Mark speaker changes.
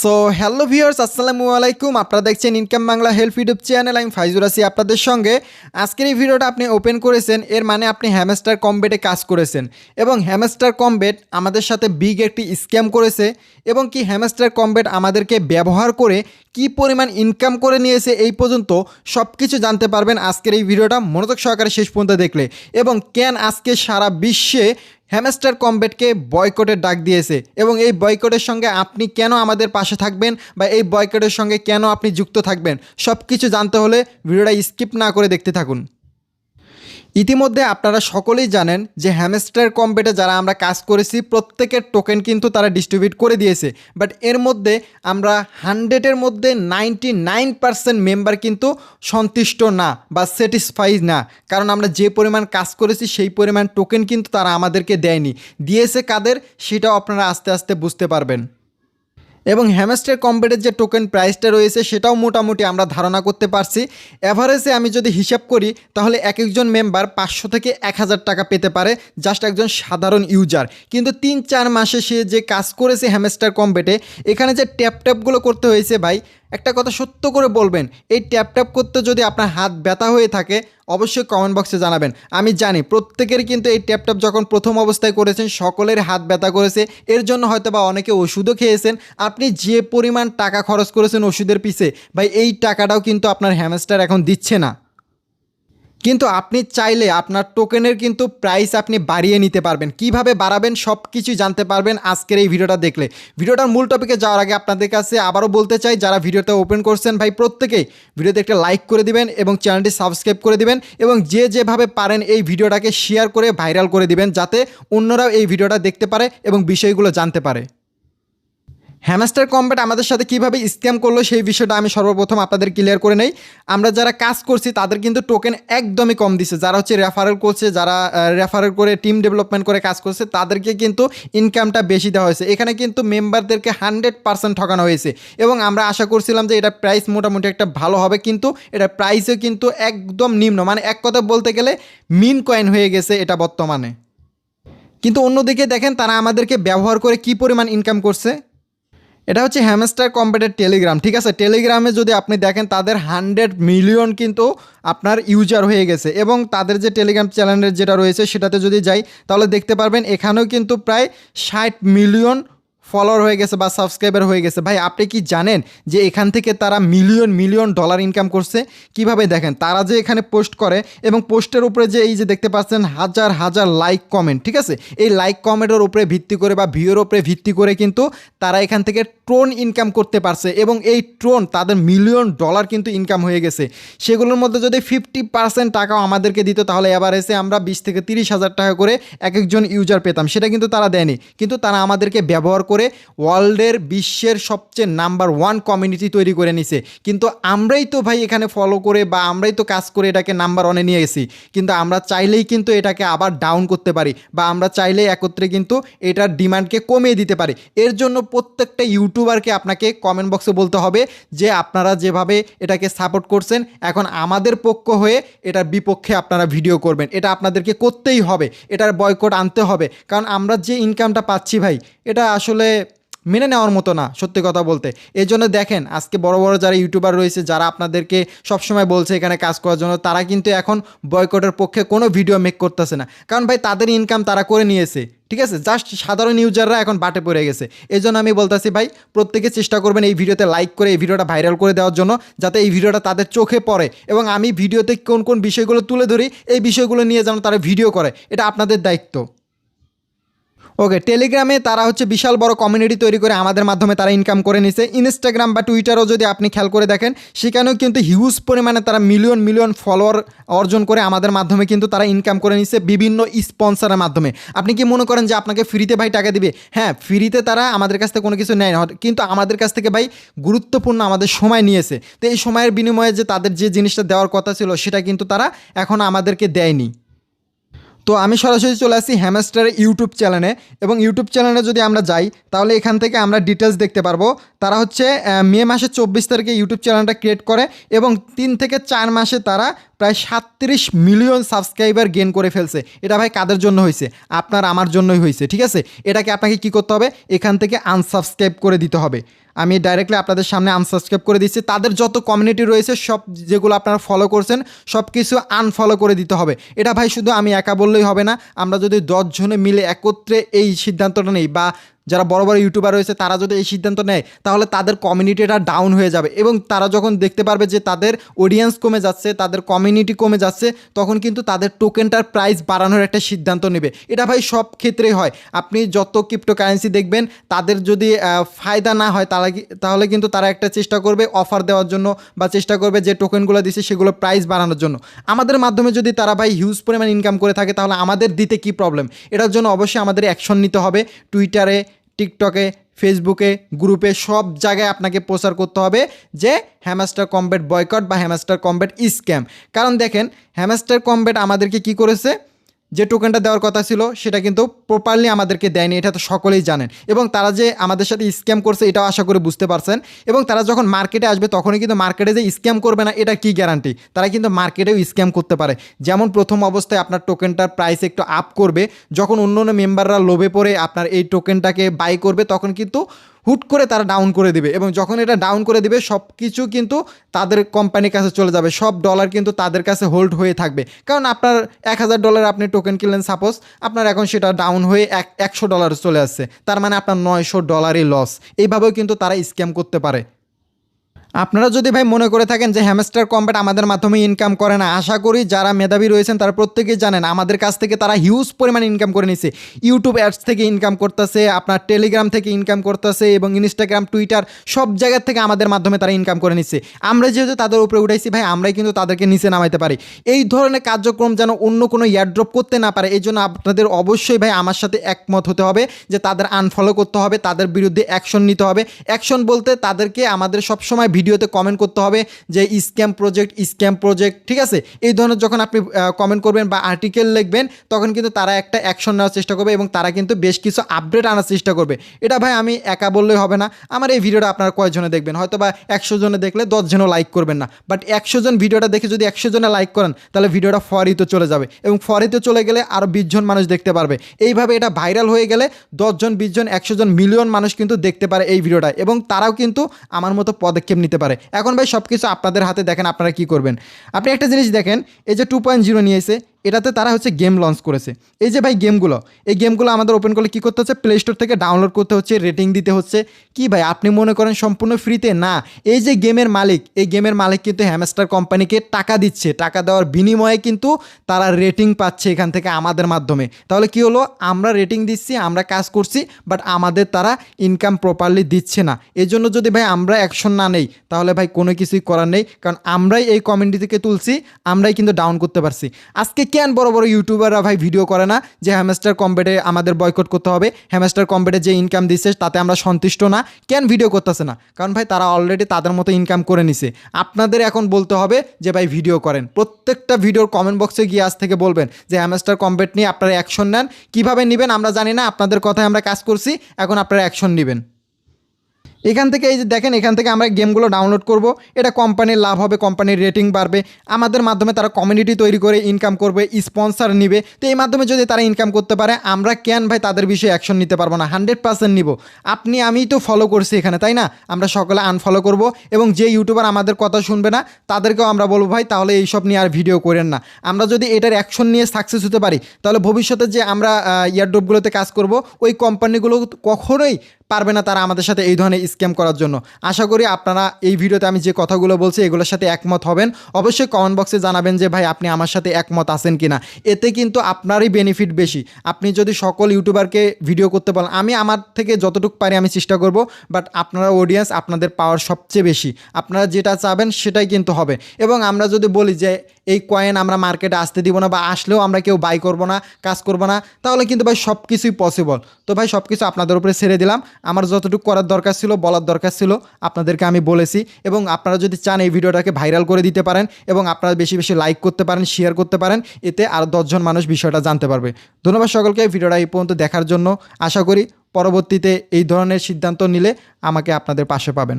Speaker 1: So hello viewers আসসালামু আলাইকুম আপনারা দেখছেন income Bangla help YouTube channel আমি ফাইজুর আছি আপনাদের সঙ্গে। আজকের এই ভিডিওটা আপনি ওপেন করেছেন, এর মানে আপনি হ্যামস্টার কমবেটে কাজ করেছেন। এবং হ্যামস্টার কমবেট আমাদের সাথে বিগ একটি স্ক্যাম করেছে এবং কি হ্যামস্টার কমবেট আমাদেরকে ব্যবহার করে কি পরিমাণ ইনকাম করে নিয়েছে এই পর্যন্ত সব কিছু জানতে পারবেন আজকের এই ভিডিওটা। মনোযোগ সহকারে শেষ পর্যন্ত দেখলে। এবং কেন আজকে সারা বিশ্বে হ্যামস্টার কমবেটকে বয়কটের ডাক দিয়েছে এবং এই বয়কটের সঙ্গে আপনি কেন আমাদের পাশে থাকবেন বা এই বয়কটের সঙ্গে কেন আপনি যুক্ত থাকবেন? সব কিছু জানতে হলে ভিডিওটা স্কিপ না করে দেখতে থাকুন। ইতিমধ্যে আপনারা সকলেই জানেন যে হ্যামস্টার কম্পেটে যারা আমরা কাজ করেছি, প্রত্যেকের টোকেন কিন্তু তারা ডিস্ট্রিবিউট করে দিয়েছে। বাট এর মধ্যে আমরা হান্ড্রেডের মধ্যে নাইনটি নাইন পার্সেন্ট মেম্বার কিন্তু সন্তুষ্ট না বা স্যাটিসফাই না। কারণ আমরা যে পরিমাণ কাজ করেছি, সেই পরিমাণ টোকেন কিন্তু তারা আমাদেরকে দেয়নি। দিয়েছে কাদের? সেটাও আপনারা আস্তে আস্তে বুঝতে পারবেন। এবং হ্যামেস্টের কম্পেটের যে টোকেন প্রাইসটা রয়েছে, সেটাও মোটামুটি আমরা ধারণা করতে পারছি। অ্যাভারেজে আমি যদি হিসাব করি, তাহলে এক একজন মেম্বার পাঁচশো থেকে এক হাজার টাকা পেতে পারে জাস্ট একজন সাধারণ ইউজার কিন্তু তিন চার মাসে সে যে কাজ করেছে হ্যামেস্টার কম্পেটে এখানে যে ট্যাপ ট্যাপগুলো করতে হয়েছে ভাই একটা কথা সত্য করে বলবেন, এই ট্যাপ ট্যাপ করতে যদি আপনার হাত ব্যথা হয়ে থাকে, অবশ্যই কমেন্ট বক্সে জানাবেন। আমি জানি প্রত্যেকের কিন্তু এই ট্যাপ ট্যাপ যখন প্রথম অবস্থায় করেছেন, সকলের হাত ব্যথা করেছে, এর জন্য হয়তো বা অনেকে ওষুধও খেয়েছেন। আপনি যে পরিমাণ টাকা খরচ করেছেন ওষুধের পিছে, ভাই এই টাকাটাও কিন্তু আপনার হ্যামেস্টার এখন দিচ্ছে না। কিন্তু আপনি চাইলে আপনার টোকেনের কিন্তু প্রাইস আপনি বাড়িয়ে নিতে পারবেন। কীভাবে বাড়াবেন সব কিছুই জানতে পারবেন আজকের এই ভিডিওটা দেখলে। ভিডিওটার মূল টপিকে যাওয়ার আগে আপনাদের কাছে আবারও বলতে চাই, যারা ভিডিওটা ওপেন করছেন ভাই, প্রত্যেকেই ভিডিওতে একটা লাইক করে দিবেন এবং চ্যানেলটি সাবস্ক্রাইব করে দিবেন এবং যে যেভাবে পারেন এই ভিডিওটাকে শেয়ার করে ভাইরাল করে দিবেন, যাতে অন্যরাও এই ভিডিওটা দেখতে পারে এবং বিষয়গুলো জানতে পারে। হ্যামস্টার কম্প্যাট আমাদের সাথে কীভাবে স্ক্যাম করল সেই বিষয়টা আমি সর্বপ্রথম আপনাদের ক্লিয়ার করে নেই। আমরা যারা কাজ করছি, তাদের কিন্তু টোকেন একদমই কম দিছে। যারা হচ্ছে রেফারেল করছে, যারা রেফারেল করে টিম ডেভেলপমেন্ট করে কাজ করছে, তাদেরকে কিন্তু ইনকামটা বেশি দেওয়া হয়েছে। এখানে কিন্তু মেম্বারদেরকে হান্ড্রেড পার্সেন্ট ঠকানো হয়েছে। এবং আমরা আশা করছিলাম যে এটা প্রাইস মোটামুটি একটা ভালো হবে, কিন্তু এটা প্রাইসও কিন্তু একদম নিম্ন। মানে এক কথা বলতে গেলে মিন কয়েন হয়ে গেছে এটা বর্তমানে। কিন্তু অন্যদিকে দেখেন, তারা আমাদেরকে ব্যবহার করে কি পরিমাণ ইনকাম করছে? এটা হচ্ছে হ্যামস্টার কম্পিউটার টেলিগ্রাম ঠিক আছে? টেলিগ্রামে যদি আপনি দেখেন, তাদের হান্ড্রেড মিলিয়ন কিন্তু আপনার ইউজার হয়ে গেছে এবং তাদের যে টেলিগ্রাম চ্যানেলের যেটা রয়েছে, সেটাতে যদি যাই, তাহলে দেখতে পারবেন এখানেও কিন্তু প্রায় ষাট মিলিয়ন ফলোয়ার হয়ে গেছে বা সাবস্ক্রাইবার হয়ে গেছে, ভাই আপনি কি জানেন যে এখান থেকে তারা মিলিয়ন মিলিয়ন ডলার ইনকাম করছে? কীভাবে দেখেন? তারা যে এখানে পোস্ট করে এবং পোস্টের উপরে যে এই যে দেখতে পাচ্ছেন, হাজার হাজার লাইক কমেন্ট ঠিক আছে? এই লাইক কমেন্টের উপরে ভিত্তি করে বা ভিউর উপরে ভিত্তি করে কিন্তু তারা এখান থেকে ট্রোন ইনকাম করতে পারছে এবং এই ট্রোন তাদের মিলিয়ন ডলার কিন্তু ইনকাম হয়ে গেছে। সেগুলোর মধ্যে যদি ফিফটি পার্সেন্ট টাকাও আমাদেরকে দিত, তাহলে এবার এসে আমরা বিশ থেকে তিরিশ হাজার টাকা করে এক একজন ইউজার পেতাম। সেটা কিন্তু তারা দেয়নি। কিন্তু তারা আমাদেরকে ব্যবহার করে ওয়ার্ল্ডের বিশ্বের সবচেয়ে নাম্বার ওয়ান কমিউনিটি তৈরি করে নিছে। কিন্তু আমরাই তো ভাই এখানে ফলো করে বা আমরাই তো কাজ করে এটাকে নাম্বার ওয়ানে নিয়ে গেছি। কিন্তু আমরা চাইলেই কিন্তু এটাকে আবার ডাউন করতে পারি বা আমরা চাইলেই একত্রে কিন্তু এটার ডিমান্ডকে কমিয়ে দিতে পারি। এর জন্য প্রত্যেকটা ইউটিউবারকে আপনাকে কমেন্ট বক্সে বলতে হবে যে আপনারা যেভাবে এটাকে সাপোর্ট করছেন, এখন আমাদের পক্ষ হয়ে এটার বিপক্ষে আপনারা ভিডিও করবেন। এটা আপনাদেরকে করতেই হবে, এটার বয়কট আনতে হবে। কারণ আমরা যে ইনকামটা পাচ্ছি ভাই, এটা আসলে মেনে নেওয়ার মতো না, সত্যি কথা বলতে। এই জন্য দেখেন, আজকে বড় বড় যারা ইউটিউবার রয়েছে, যারা আপনাদেরকে সবসময় বলছে এখানে কাজ করার জন্য, তারা কিন্তু এখন বয়কটের পক্ষে কোনো ভিডিও মেক করতেছে না। কারণ ভাই, তাদের ইনকাম তারা করে নিয়েছে, ঠিক আছে? জাস্ট সাধারণ ইউজাররা এখন বাটে পড়ে গেছে। এই জন্য আমি বলতেছি ভাই, প্রত্যেকে চেষ্টা করবেন এই ভিডিওতে লাইক করে, এই ভিডিওটা ভাইরাল করে দেওয়ার জন্য, যাতে এই ভিডিওটা তাদের চোখে পড়ে এবং আমি ভিডিওতে কোন কোন বিষয়গুলো তুলে ধরি, এই বিষয়গুলো নিয়ে যেন তারা ভিডিও করে। এটা আপনাদের দায়িত্ব। ওকে টেলিগ্রামে তারা হচ্ছে বিশাল বড় কমিউনিটি তৈরি করে আমাদের মাধ্যমে তারা ইনকাম করে নিছে। ইনস্টাগ্রাম বা টুইটারও যদি আপনি খেয়াল করে দেখেন, সেখানেও কিন্তু হিউজ পরিমাণে তারা মিলিয়ন মিলিয়ন ফলোয়ার অর্জন করে আমাদের মাধ্যমে কিন্তু তারা ইনকাম করে নিছে বিভিন্ন স্পন্সারের মাধ্যমে। আপনি কি মনে করেন যে আপনাকে ফ্রিতে ভাই টাকা দিবে? হ্যাঁ ফ্রিতে তারা আমাদের কাছ থেকে কোনো কিছু নেয় না। কিন্তু আমাদের কাছ থেকে ভাই গুরুত্বপূর্ণ আমাদের সময় নিয়েছে। তো এই সময়ের বিনিময়ে যে তাদের যে জিনিসটা দেওয়ার কথা ছিল, সেটা কিন্তু তারা এখন আমাদেরকে দেয়নি। তো আমি সরাসরি চলে আসি হ্যামস্টারের ইউটিউব চ্যানেলে এবং ইউটিউব চ্যানেলে যদি আমরা যাই, তাহলে এখান থেকে আমরা ডিটেলস দেখতে পারব। তারা হচ্ছে মে মাসের চব্বিশ তারিখে ইউটিউব চ্যানেলটা ক্রিয়েট করে এবং তিন থেকে চার মাসে তারা প্রায় সাতত্রিশ মিলিয়ন সাবস্ক্রাইবার গেন করে ফেলছে। এটা ভাই কাদের জন্য হয়েছে? আপনার আমার জন্যই হয়েছে, ঠিক আছে? এটাকে আপনাকে কি করতে হবে? এখান থেকে আনসাবস্ক্রাইব করে দিতে হবে। আমি ডাইরেক্টলি আপনাদের সামনে আনসাবস্ক্রাইব করে দিচ্ছি। তাদের যত কমিউনিটি রয়েছে, সব যেগুলো আপনারা ফলো করছেন সব কিছু আনফলো করে দিতে হবে। এটা ভাই শুধু আমি একা বললেই হবে না, আমরা যদি দশজনে মিলে একত্রে এই সিদ্ধান্তটা নেই বা যারা বড় বড় ইউটিউবার রয়েছে, তারা যদি এই সিদ্ধান্ত নেয়, তাহলে তাদের কমিউনিটিটা ডাউন হয়ে যাবে। এবং তারা যখন দেখতে পারবে যে তাদের অডিয়েন্স কমে যাচ্ছে, তাদের কমিউনিটি কমে যাচ্ছে, তখন কিন্তু তাদের টোকেনটার প্রাইস বাড়ানোর একটা সিদ্ধান্ত নেবে। এটা ভাই সব ক্ষেত্রেই হয়। আপনি যত ক্রিপ্টো কারেন্সি দেখবেন, তাদের যদি ফায়দা না হয় তারা তাহলে কিন্তু তারা একটা চেষ্টা করবে অফার দেওয়ার জন্য, বা চেষ্টা করবে যে টোকেনগুলো দিচ্ছে সেগুলো প্রাইস বাড়ানোর জন্য। আমাদের মাধ্যমে যদি তারা ভাই হিউজ পরিমাণ ইনকাম করে থাকে, তাহলে আমাদের দিতে কি প্রবলেম এটার জন্য অবশ্যই আমাদের অ্যাকশন নিতে হবে। টুইটারে টিকটকে, ফেসবুকে, গ্রুপে সব জায়গায় আপনাকে প্রচার করতে হবে যে হ্যামাস্টার কম্বেট বয়কট বা হ্যামাস্টার কম্বেট স্ক্যাম কারণ দেখেন হ্যামাস্টার কম্বেট আমাদেরকে কি করেছে? যে টোকেনটা দেওয়ার কথা ছিল, সেটা কিন্তু প্রপারলি আমাদেরকে দেয়নি, এটা তো সকলেই জানেন। এবং তারা যে আমাদের সাথে স্ক্যাম করছে, এটাও আশা করে বুঝতে পারছেন। এবং তারা যখন মার্কেটে আসবে, তখনই কিন্তু মার্কেটে যে স্ক্যাম করবে না, এটা কি গ্যারান্টি তারা কিন্তু মার্কেটেও স্ক্যাম করতে পারে। যেমন প্রথম অবস্থায় আপনার টোকেনটার প্রাইস একটু আপ করবে, যখন অন্য অন্য মেম্বাররা লোভে পড়ে আপনার এই টোকেনটাকে বাই করবে, তখন কিন্তু হুট করে তারা ডাউন করে দিবে এবং যখন এটা ডাউন করে দিবে সব কিছু কিন্তু তাদের কোম্পানির কাছে চলে যাবে। সব ডলার কিন্তু তাদের কাছে হোল্ড হয়ে থাকবে। কারণ আপনার এক হাজার ডলার আপনি টোকেন কিনলেন সাপোজ আপনার এখন সেটা ডাউন হয়ে এক, একশো ডলার চলে আসছে। তার মানে আপনার নয়শো ডলারই লস এইভাবেও কিন্তু তারা স্ক্যাম করতে পারে। আপনারা যদি ভাই মনে করে থাকেন যে হ্যামস্টার কম্প্যাট আমাদের মাধ্যমে ইনকাম করে না, আশা করি যারা মেধাবী রয়েছেন তারা প্রত্যেকেই জানেন, আমাদের কাছ থেকে তারা হিউজ পরিমাণ ইনকাম করে নিছে। ইউটিউব অ্যাডস থেকে ইনকাম করতেছে, আপনার টেলিগ্রাম থেকে ইনকাম করতেছে এবং ইনস্টাগ্রাম টুইটার সব জায়গার থেকে আমাদের মাধ্যমে তারা ইনকাম করে নিচ্ছে আমরা যেহেতু তাদের উপরে উঠাইছি ভাই, আমরাই কিন্তু তাদেরকে নিচে নামাইতে পারি। এই ধরনের কার্যক্রম যেন অন্য কোনো ইয়ারড্রপ করতে না পারে, এই জন্য আপনাদের অবশ্যই ভাই আমার সাথে একমত হতে হবে যে তাদের আনফলো করতে হবে, তাদের বিরুদ্ধে অ্যাকশন নিতে হবে। অ্যাকশন বলতে তাদেরকে আমাদের সবসময় ভিডিওতে কমেন্ট করতে হবে যে স্ক্যাম প্রজেক্ট স্ক্যাম প্রজেক্ট ঠিক আছে? এই ধরনের যখন আপনি কমেন্ট করবেন বা আর্টিকেল লিখবেন, তখন কিন্তু তারা একটা অ্যাকশন নেওয়ার চেষ্টা করবে এবং তারা কিন্তু বেশ কিছু আপডেট আনার চেষ্টা করবে। এটা ভাই আমি একা বললেই হবে না। আমার এই ভিডিওটা আপনারা কয়জনে দেখবেন? হয়তো বা একশো জনে দেখলে দশজনও লাইক করবেন না। বাট একশো জন ভিডিওটা দেখে যদি একশো জনে লাইক করেন, তাহলে ভিডিওটা ফরিতে চলে যাবে এবং ফরিতে চলে গেলে আরও বিশ জন মানুষ দেখতে পারবে। এইভাবে এটা ভাইরাল হয়ে গেলে দশজন বিশ জন একশো জন মিলিয়ন মানুষ কিন্তু দেখতে পারে এই ভিডিওটা এবং তারাও কিন্তু আমার মতো পদক্ষেপ নিতে পারে। এখন ভাই সব কিছু আপনাদের হাতে দেখেন আপনারা কি করবেন। আপনি একটা জিনিস দেখেন, এই যে টু পয়েন্ট জিরো নিয়েছে এটাতে তারা হচ্ছে গেম লঞ্চ করেছে। এই যে ভাই গেমগুলো এই গেমগুলো আমাদের ওপেন করলে কী করতে হচ্ছে? প্লে স্টোর থেকে ডাউনলোড করতে হচ্ছে রেটিং দিতে হচ্ছে। কি ভাই, আপনি মনে করেন সম্পূর্ণ ফ্রিতে না। এই যে গেমের মালিক, এই গেমের মালিক কিন্তু হ্যামস্টার কোম্পানিকে টাকা দিচ্ছে। টাকা দেওয়ার বিনিময়ে কিন্তু তারা রেটিং পাচ্ছে এখান থেকে আমাদের মাধ্যমে। তাহলে কি হলো? আমরা রেটিং দিচ্ছি, আমরা কাজ করছি বাট আমাদের তারা ইনকাম প্রপারলি দিচ্ছে না। এই জন্য যদি ভাই আমরা অ্যাকশন না নেই, তাহলে ভাই কোনো কিছুই করার নেই। কারণ আমরাই এই কমিউনিটি থেকে তুলছি, আমরাই কিন্তু ডাউন করতে পারছি। আজকে কেন বড় বড় ইউটিউবাররা ভাই ভিডিও করে না যে হ্যামস্টার কম্বেটে আমাদের বয়কট করতে হবে? হ্যামস্টার কম্বেটে যে ইনকাম দিচ্ছে, তাতে আমরা সন্তুষ্ট না। কেন ভিডিও করতেছে না? কারণ ভাই তারা অলরেডি তাদের মতো ইনকাম করে নিছে। আপনাদের এখন বলতে হবে যে ভাই ভিডিও করেন। প্রত্যেকটা ভিডিওর কমেন্ট বক্সে গিয়ে আজ থেকে বলবেন যে হ্যামস্টার কম্বেট নিয়ে আপনারা অ্যাকশন নেন। কীভাবে নেবেন আমরা জানি না। আপনাদের কথায় আমরা কাজ করছি। এখন আপনারা অ্যাকশন নেবেন। এখান থেকে এই যে দেখেন, এখান থেকে আমরা গেমগুলো ডাউনলোড করব। এটা কোম্পানির লাভ হবে কোম্পানির রেটিং বাড়বে। আমাদের মাধ্যমে তারা কমিউনিটি তৈরি করে ইনকাম করবে স্পন্সার নিবে। তো এই মাধ্যমে যদি তারা ইনকাম করতে পারে, আমরা কেন ভাই তাদের বিষয়ে অ্যাকশন নিতে পারব না? হান্ড্রেড পার্সেন্ট নিব। আপনি আমিই তো ফলো করছি এখানে, তাই না? আমরা সকলে আনফলো করব এবং যে ইউটিউবার আমাদের কথা শুনবে না, তাদেরকেও আমরা বলব, ভাই, তাহলে এইসব নিয়ে আর ভিডিও করেন না। আমরা যদি এটার অ্যাকশন নিয়ে সাকসেস হতে পারি, তাহলে ভবিষ্যতে যে আমরা ইয়ারড্রপগুলোতে কাজ করব, ওই কোম্পানিগুলো কখনোই পারবে না তারা আমাদের সাথে এই ধরনের স্ক্যাম করার জন্য। আশা করি আপনারা এই ভিডিওতে আমি যে কথাগুলো বলছি, এগুলোর সাথে একমত হবেন। অবশ্যই কমেন্ট বক্সে জানাবেন যে, ভাই, আপনি আমার সাথে একমত আছেন কি না এতে কিন্তু আপনারই বেনিফিট বেশি। আপনি যদি সকল ইউটিউবারকে ভিডিও করতে বলেন, আমি আমার থেকে যতটুকু পারি আমি চেষ্টা করব বাট আপনারা অডিয়েন্স আপনাদের পাওয়ার সবচেয়ে বেশি। আপনারা যেটা চাবেন সেটাই কিন্তু হবে। এবং আমরা যদি বলি যে এই কয়েন আমরা মার্কেটে আসতে দিব না বা আসলেও আমরা কেউ বাই করব না, কাজ করব না, তাহলে কিন্তু ভাই সব কিছুই পসিবল তো ভাই সব কিছু আপনাদের উপরে ছেড়ে দিলাম। আমার যতটুকু করার দরকার ছিল, বলার দরকার ছিল, আপনাদেরকে আমি বলেছি। এবং আপনারা যদি চান এই ভিডিওটাকে ভাইরাল করে দিতে পারেন এবং আপনারা বেশি বেশি লাইক করতে পারেন শেয়ার করতে পারেন, এতে আর দশজন মানুষ বিষয়টা জানতে পারবে। ধন্যবাদ সকলকে ভিডিওটা এই পর্যন্ত দেখার জন্য। আশা করি পরবর্তীতে এই ধরনের সিদ্ধান্ত নিলে আমাকে আপনাদের পাশে পাবেন।